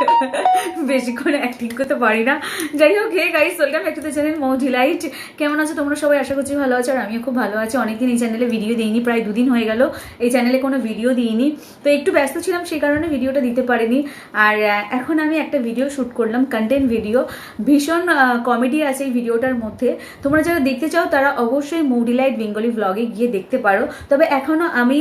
フフフ。বেশিক্ষণ acting করতে পারি না। যাই হোক, hey guys welcome back to the channel Mou delight কেমন আছো? তোমরা সবাই? আশা করছি ভালো আছো, আর আমিও খুব ভালো আছি। অনেকদিন এই চ্যানেলে ভিডিও দিইনি, প্রায় দুদিন হয়ে গেল। এই চ্যানেলে কোনো ভিডিও দিইনি। তো একটু ব্যস্ত ছিলাম, সেই কারণে ভিডিওটা দিতে পারিনি। আর এখন আমি একটা ভিডিও শ্যুট করলাম কন্টেন্ট ভিডিও ভীষণ কমেডি আছে এই ভিডিওটার মধ্যে। তোমরা যারা দেখতে চাও, তারা অবশ্যই মৌ ডিলাইট বেঙ্গলি ব্লগে গিয়ে দেখতে পারো। তবে এখনও আমি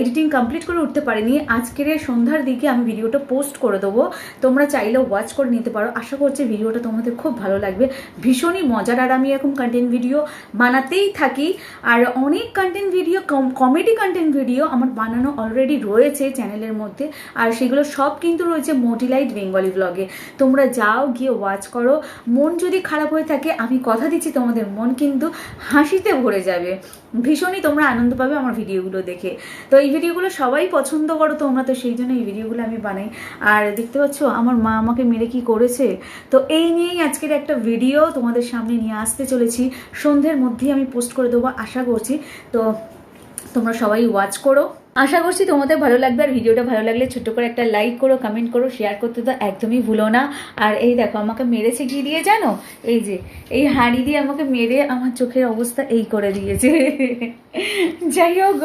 এডিটিং কমপ্লিট করে উঠতে পারিনি। আজকের সন্ধ্যার দিকে আমি ভিডিওটা পোস্ট করে দেবো। তোমরা চাইলে ওয়াচ করে নিতে পারো। আশা করছি ভিডিওটা তোমাদের খুব ভালো লাগবে। ভীষণই মজার। আর আমি এখন কন্টেন্ট ভিডিও বানাতেই থাকি। আর অনেক content video comedy content video আমার বানানো অলরেডি রয়েছে চ্যানেলের মধ্যে। আর সেগুলো সব কিন্তু রয়েছে মোটিলাইট বেঙ্গলি ব্লগে তোমরা যাও, গিয়ে ওয়াচ করো। মন যদি খারাপ হয়ে থাকে, আমি কথা দিচ্ছি তোমাদের। মন কিন্তু হাসিতে ভরে যাবে। ভীষণই তোমরা আনন্দ পাবে আমার ভিডিওগুলো দেখে। তো এই ভিডিওগুলো সবাই পছন্দ করো তোমরা। তো সেই জন্য এই ভিডিওগুলো আমি বানাই। আর দেখতে পাচ্ছ, আমার মা আমাকে মেরে কি করেছে? তো এই নিয়েই আজকের একটা ভিডিও তোমাদের সামনে নিয়ে আসতে চলেছি। সন্ধ্যের মধ্যেই আমি পোস্ট করে দেবো, আশা করছি। তো তোমরা সবাই ওয়াচ করো। আশা করছি তোমাদের ভালো লাগবে আর ভিডিওটা ভালো লাগলে ছোট্ট করে একটা লাইক করো কমেন্ট করো শেয়ার করতে তো একদমই ভুলো না। আর এই দেখো, আমাকে মেরেছে কি দিয়ে জানো? এই যে, এই হাঁড়ি দিয়ে আমাকে মেরে আমার চোখের অবস্থা এই করে দিয়েছে। যাই হোক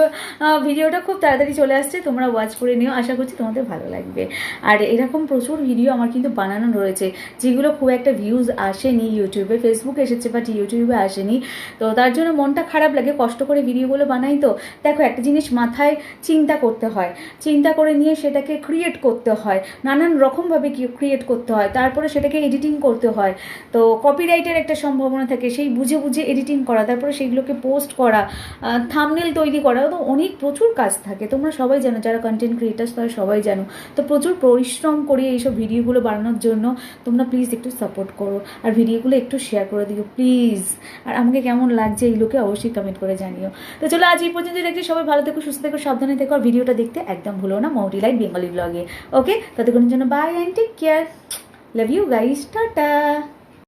ভিডিওটা খুব তাড়াতাড়ি চলে আসছে, তোমরা ওয়াচ করে নিও, আশা করছি তোমাদের ভালো লাগবে। আর এরকম প্রচুর ভিডিও আমার কিন্তু বানানো রয়েছে, যেগুলো খুব একটা ভিউজ আসেনি ইউটিউবে ফেসবুকে এসেছে বাট ইউটিউবে আসেনি। তো তার জন্য মনটা খারাপ লাগে, কষ্ট করে ভিডিওগুলো বানাই তো। দেখো, একটা জিনিস মাথায় চিন্তা করতে হয়। চিন্তা করে নিয়ে সেটাকে ক্রিয়েট করতে হয়। নানান রকমভাবে ক্রিয়েট করতে হয়। তারপরে সেটাকে এডিটিং করতে হয়। তো কপিরাইটের একটা সম্ভাবনা থাকে। সেই বুঝে বুঝে এডিটিং করা, তারপরে সেগুলোকে পোস্ট করা থামনেল তৈরি করা। তো অনেক প্রচুর কাজ থাকে। তোমরা সবাই জানো, যারা কন্টেন্ট ক্রিয়েটার্স তারা সবাই জানো। তো প্রচুর পরিশ্রম করে এইসব ভিডিওগুলো বানানোর জন্য তোমরা প্লিজ একটু সাপোর্ট করো। আর ভিডিওগুলো একটু শেয়ার করে দিও প্লিজ আর আমাকে কেমন লাগছে এইগুলোকে অবশ্যই কমেন্ট করে জানিও। তো চলো আজ এই পর্যন্ত দেখি সবাই ভালো থেকো, সুস্থ থেকো, সাবধানে থেকো দেখো ভিডিওটা দেখতে একদম ভুলো না, মৌরি লাইট বেঙ্গলি ব্লগে ওকে ততক্ষণের জন্য bye and take care love you guys tata